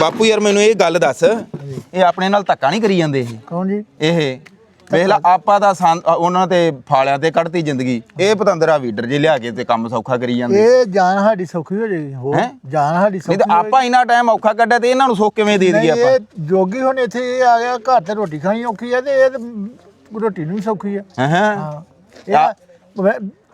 ਬਾਪੂ ਯਾਰ ਮੈਨੂੰ ਇਹ ਗੱਲ ਦੱਸ। ਇਹ ਆਪਣੇ ਨਾਲ ਧੱਕਾ ਨਹੀਂ ਕਰੀ ਜਾਂਦੇ ਇਹ। ਕੌਣ ਜੀ? ਇਹ ਵੇਖ ਲਾ ਆਪਾਂ ਤਾਂ ਅ, ਉਹਨਾਂ ਤੇ ਫਾਲਿਆਂ ਤੇ ਕੱਢਤੀ ਜ਼ਿੰਦਗੀ। ਇਹ ਪਤੰਦਰਾ ਵੀਡਰ ਜੇ ਲਿਆ ਕੇ ਤੇ ਕੰਮ ਸੌਖਾ ਕਰੀ ਜਾਂਦੇ। ਇਹ ਜਾਨ ਸਾਡੀ ਸੌਖੀ ਹੋ ਜਾਏਗੀ ਹੋਰ ਜਾਨ ਸਾਡੀ ਨਹੀਂ ਸੌਖੀ ਤਾਂ ਆਪਾਂ ਇੰਨਾ ਟਾਈਮ ਔਖਾ ਕੱਢਿਆ ਤੇ ਇਹਨਾਂ ਨੂੰ ਸੁੱਖ ਕਿਵੇਂ ਦੇ ਦਈਏ ਨਹੀਂ, ਆਪਾਂ? ਇਹ ਜੋਗੀ ਹੁਣ ਇੱਥੇ ਇਹ ਆ ਗਿਆ ਘਰ ਤੇ ਰੋਟੀ ਖਾਣੀ ਔਖੀ ਹੈ ਤੇ ਇਹ ਤੇ ਰੋਟੀ ਨੂੰ ਵੀ ਸੌਖੀ ਹੈ ਹਾਂ। ਹਾਂ। ਇਹ ਆ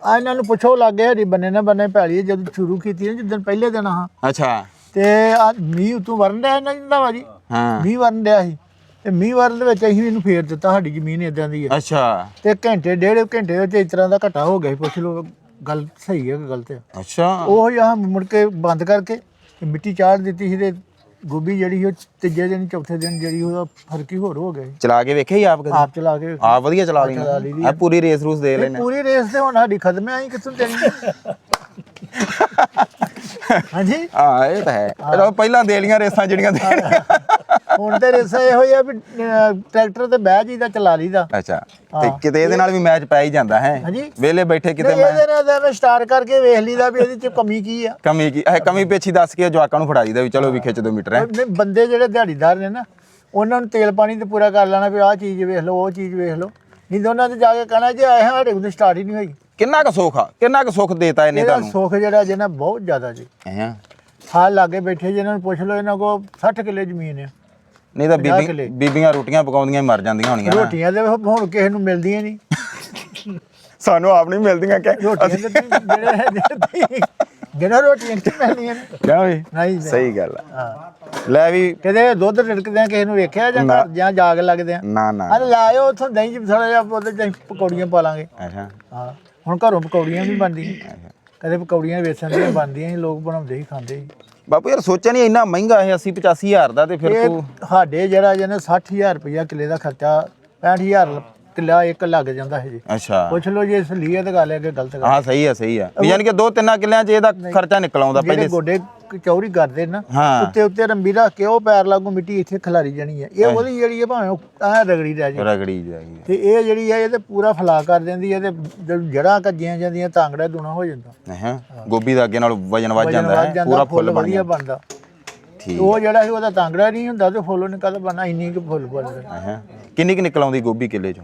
ਇਹਨਾਂ ਨੂੰ ਪੁੱਛੋ ਲੱਗੇ ਹਰੀ ਬੰਨੇ ਨਾ ਬੰਨੇ ਪੈਲੀ ਹੈ, ਜਦੋਂ ਸ਼ੁਰੂ ਕੀਤੀ ਨਾ ਜਿੱਦਣ ਪਹਿਲੇ ਦਿਨ ਹਾਂ ਅੱਛਾ। ਤੇ ਆ ਮੀਂਹ ਉਤੋਂ ਵਰਨ ਡਿਆ ਇਹਨਾਂ ਦਾ ਵਾਜੀ ਹਾਂ। ਮੀਂਹ ਵਰਨ ਡਿਆ ਸੀ। ਤੇ ਮੀਂਹ ਵਰਨ ਦੇ ਵਿੱਚ ਅਸੀਂ ਇਹਨੂੰ ਫੇਰ ਦਿੱਤਾ ਸਾਡੀ ਜ਼ਮੀਨ ਇਦਾਂ ਦੀ ਹੈ ਅੱਛਾ। ਤੇ ਘੰਟੇ ਡੇਢ ਘੰਟੇ ਵਿੱਚ ਇਸ ਤਰ੍ਹਾਂ ਦਾ ਘਟਾ ਹੋ ਗਿਆ ਸੀ ਪੁੱਛ ਲਓ ਗੱਲ ਸਹੀ ਹੈ ਕਿ ਗਲਤ ਹੈ ਅੱਛਾ। ਉਹ ਯਾਹ ਮੁੜ ਕੇ ਬੰਦ ਕਰਕੇ ਤੇ ਮਿੱਟੀ ਚਾੜ ਦਿੱਤੀ ਸੀ ਤੇ ਗੋਭੀ ਜਿਹੜੀ ਉਹ ਤੀਜੇ ਦਿਨ ਚੌਥੇ ਦਿਨ ਜਿਹੜੀ ਉਹਦਾ ਫ਼ਰਕ ਹੀ ਹੋਰ ਹੋ ਗਿਆ ਸੀ। ਚਲਾ ਕੇ ਵੇਖਿਆ ਹੀ ਆਪ ਕਦੇ? ਆਪ ਚਲਾ ਕੇ ਆਪ ਵਧੀਆ ਚਲਾ ਲੈਣਾ ਆ। ਪੂਰੀ ਰੇਸ ਰੂਸ ਦੇ ਲੈਣਾ ਪੂਰੀ ਰੇਸ ਤੇ ਹੁਣ ਸਾਡੀ ਖਤਮ ਹੈ ਅਸੀਂ ਕਿੱਥੋਂ ਦੇਣੀ <laughs> ਹਾਂਜੀ? ਹਾਂ ਇਹ ਤਾਂ ਹੈ। ਇਹਦਾ ਪਹਿਲਾਂ ਦੇ ਲੀਆਂ ਰੇਸਾਂ ਜਿਹੜੀਆਂ ਦੇ ਹੁਣ ਤੇ ਰੇਸਾਂ ਇਹੋ ਹੀ ਆ ਵੀ ਅਹ, ਟਰੈਕਟਰ ਤੇ ਬਹਿ ਜੀਦਾ ਚਲਾ ਲਈਦਾ। ਅੱਛਾ। ਤੇ ਕਿਤੇ ਇਹਦੇ ਨਾਲ ਵੀ ਮੈਚ ਪੈ ਹੀ ਜਾਂਦਾ ਹੈ? ਹਾਂਜੀ। ਵੇਲੇ ਬੈਠੇ ਕਿਤੇ ਨਹੀਂ ਮੈਂ ਇਹਦੇ ਨਾਲ ਤਾਂ ਮੈਂ ਸਟਾਰਟ ਕਰਕੇ ਵੇਖ ਲਈਦਾ ਵੀ ਇਹਦੇ ਚ ਕਮੀ ਕੀ ਆ। ਕਮੀ ਕੀ ਇਹ ਕਮੀ ਪੇਛੀ ਦੱਸ ਕੇ ਜਵਾਕਾਂ ਨੂੰ ਫੜਾ ਦਈਦਾ ਵੀ ਚਲੋ ਵੀ ਖਿੱਚ ਦੋ ਮੀਟਰ ਹੈ? ਨਹੀਂ ਬੰਦੇ ਜਿਹੜੇ ਦਿਹਾੜੀਦਾਰ ਨੇ ਨਾ ਉਹਨਾਂ ਨੂੰ ਤੇਲ ਪਾਣੀ ਤੇ ਪੂਰਾ ਕਰ ਲੈਣਾ ਵੀ ਆਹ ਚੀਜ਼ ਵੇਖ ਲਓ ਉਹ ਚੀਜ਼ ਵੇਖ ਲਓ। ਨਹੀਂ ਤਾਂ ਉਹਨਾਂ ਤੇ ਜਾ ਕੇ ਕਹਿਣਾ ਜੇ ਆਏ ਹਾਂ ਸਾਡੇ ਕੋਲ ਸਟਾਰਟ ਹੀ ਨਹੀਂ ਹੋਈ। ਕਿੰਨਾ ਕੁ ਸੁੱਖ ਆ? ਕਿੰਨਾ ਕੁ ਸੁੱਖ ਦੇਤਾ ਇਹਨੇ ਇਹਦਾ ਤੁਹਾਨੂੰ? ਸੁੱਖ ਜਿਹੜਾ ਜੇ ਨਾ ਬਹੁਤ ਜ਼ਿਆਦਾ ਜੀ। ਹਾਂ? ਹਾਲ ਲਾਗੇ ਬੈਠੇ ਜਿਹਨਾਂ ਨੂੰ ਪੁੱਛ ਲਓ ਇਹਨਾਂ ਕੋਲ 60 ਕਿੱਲੇ ਜ਼ਮੀਨ ਹੈ ਨਹੀਂ ਤਾਂ ਪੰਜਾਹ ਬੀਬੀ ਕਿੱਲੇ। ਬੀਬੀਆਂ ਰੋਟੀਆਂ ਪਕਾਉਂਦੀਆਂ ਹੀ ਮਰ ਜਾਂਦੀਆਂ ਹੋਣੀਆਂ ਨਾ। ਰੋਟੀਆਂ ਦੇ ਹੁਣ ਕਿਸੇ ਨੂੰ ਮਿਲਦੀਆਂ ਨਹੀਂ। ਸਾਨੂੰ ਆਪ ਨਹੀਂ ਮਿਲਦੀਆਂ ਕਿ ਰੋਟੀਆਂ ਤੇ ਜਿਹੜੇ ਜਿਹੜਾ ਰੋਟੀਆਂ ਕਿ ਮਿਲਦੀਆਂ ਨੇ? ਕਿਉਂ ਵੀ? ਨਹੀਂ। ਸਹੀ ਗੱਲ ਆ। ਹਾਂ। ਲੈ ਵੀ ਕਦੇ ਦੁੱਧ ਰਿੜਕਦਿਆਂ ਕਿਸੇ ਨੂੰ ਵੇਖਿਆ ਜਾਂ ਘਰ ਜਾਂ ਜਾਗ ਲੱਗਦੇ ਆ ਨਾ ਨਾ। ਅਰੇ ਲਾਇਓ ਉਥੋਂ ਦਹੀਂ ਚ ਥੋੜਾ ਜਿਹਾ ਉਹਦੇ ਚ ਅਸੀਂ ਪਕੌੜੀਆਂ ਪਾ ਲਾਂਗੇ। ਅੱਛਾ। ਹਾਂ। ਹੁਣ ਘਰੋਂ ਪਕੌੜੀਆਂ ਵੀ ਬਣਦੀਆਂ ਕਦੇ ਪਕੌੜੀਆਂ ਵੇਸਣ ਦੀਆਂ ਬਣਦੀਆਂ ਸੀ ਲੋਕ ਬਣਾਉਂਦੇ ਸੀ ਖਾਂਦੇ ਸੀ। ਬਾਪੂ ਯਾਰ ਸੋਚਿਆ ਨਹੀਂ ਇੰਨਾ ਮਹਿੰਗਾ ਇਹ 80 85 ਹਜ਼ਾਰ ਦਾ ਤੇ ਫਿਰ ਇਹ ਤੂੰ ਸਾਡੇ ਜਿਹੜਾ ਜਿਹਨੇ 60000 ਰੁਪਇਆ ਕਿੱਲੇ ਦਾ ਖਰਚਾ 65000 ਕਿੱਲਾ ਇੱਕ ਲੱਗ ਜਾਂਦਾ ਹੈ ਜੀ। ਅੱਛਾ। ਪੁੱਛ ਲਓ ਜੇ ਸਲੀਅਤ ਗੱਲ ਹੈ ਕਿ ਗਲਤ ਗੱਲ ਹਾਂ ਸਹੀ ਆ ਸਹੀ ਆ ਯਾਨੀ ਕਿ ਦੋ ਤਿੰਨਾਂ ਕਿੱਲਿਆਂ 'ਚ ਇਹਦਾ ਖਰਚਾ ਨਿਕਲ ਆਉਂਦਾ ਜਿਹੜੇ ਪਹਿਲੇ ਗੋਡੇ ਚੌਰੀ ਕਰਦੇ ਨਾ ਹਾਂ। ਉੱਤੇ ਉੱਤੇ ਰੰਬੀ ਰੱਖ ਕੇ ਉਹ ਪੈਰ ਲਾਗੂ ਮਿੱਟੀ ਇੱਥੇ ਖਿਲਾਰੀ ਜਾਣੀ ਹੈ। ਇਹ ਉਹਦੀ ਜਿਹੜੀ ਹੈ ਭਾਵੇਂ ਐ ਰਗੜੀ ਰਹਿ ਜੇ ਰਗੜੀ ਜਾਈ ਤੇ ਇਹ ਜਿਹੜੀ ਹੈ ਇਹ ਤੇ ਪੂਰਾ ਫਲਾ ਕਰ ਦਿੰਦੀ ਹੈ ਤੇ ਜੜਾਂ ਕੱਜੀਆਂ ਜਾਂਦੀਆਂ ਤਾਂਗੜਾ ਦੂਣਾ ਹੋ ਜਾਂਦਾ। ਹਾਂ ਗੋਭੀ ਦਾ ਅੱਗੇ ਨਾਲ ਵਜਨ ਵੱਧ ਵਜਨ ਜਾਂਦਾ ਵੱਧ ਹੈ ਪੂਰਾ ਫੁੱਲ ਬਣ ਵਧੀਆ ਬਣਦਾ। ਠੀਕ। ਉਹ ਜਿਹੜਾ ਸੀ ਉਹਦਾ ਤਾਂਗੜਾ ਨਹੀਂ ਹੁੰਦਾ ਤੇ ਫੁੱਲ ਨਿਕਲ ਬਣਾ ਇੰਨੀ ਕੁ ਫੁੱਲ ਬਣਦਾ ਹਾਂ ਕਿੰਨੀ ਕਿ ਨਿਕਲ ਆਉਂਦੀ ਗੋਭੀ ਕਿੱਲੇ 'ਚੋਂ?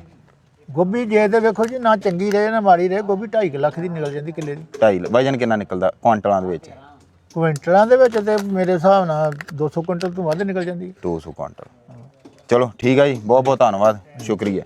ਗੋਭੀ ਜੇ ਤੇ ਵੇਖੋ ਜੀ ਨਾ ਚੰਗੀ ਰਹੇ ਨਾ ਮਾੜੀ ਰਹੇ ਗੋਭੀ 2.5 ਲੱਖ ਦੀ ਨਿਕਲ ਜਾਂਦੀ ਕਿੱਲੇ ਦੀ। 2.5 ਵਜਨ ਕਿੰਨਾ ਨਿਕਲਦਾ ਕੁਆਂਟਲਾਂ ਦੇ ਵਿੱਚ? ਕੁਇੰਟਲਾਂ ਦੇ ਵਿੱਚ ਤੇ ਮੇਰੇ ਹਿਸਾਬ ਨਾਲ 200 ਕੁਇੰਟਲ ਤੋਂ ਵੱਧ ਨਿਕਲ ਜਾਂਦੀ ਹੈ। 200 ਕੁਆਂਟਲ। ਚਲੋ ਠੀਕ ਆ ਜੀ ਬਹੁਤ ਬਹੁਤ ਧੰਨਵਾਦ ਸ਼ੁਕਰੀਆ।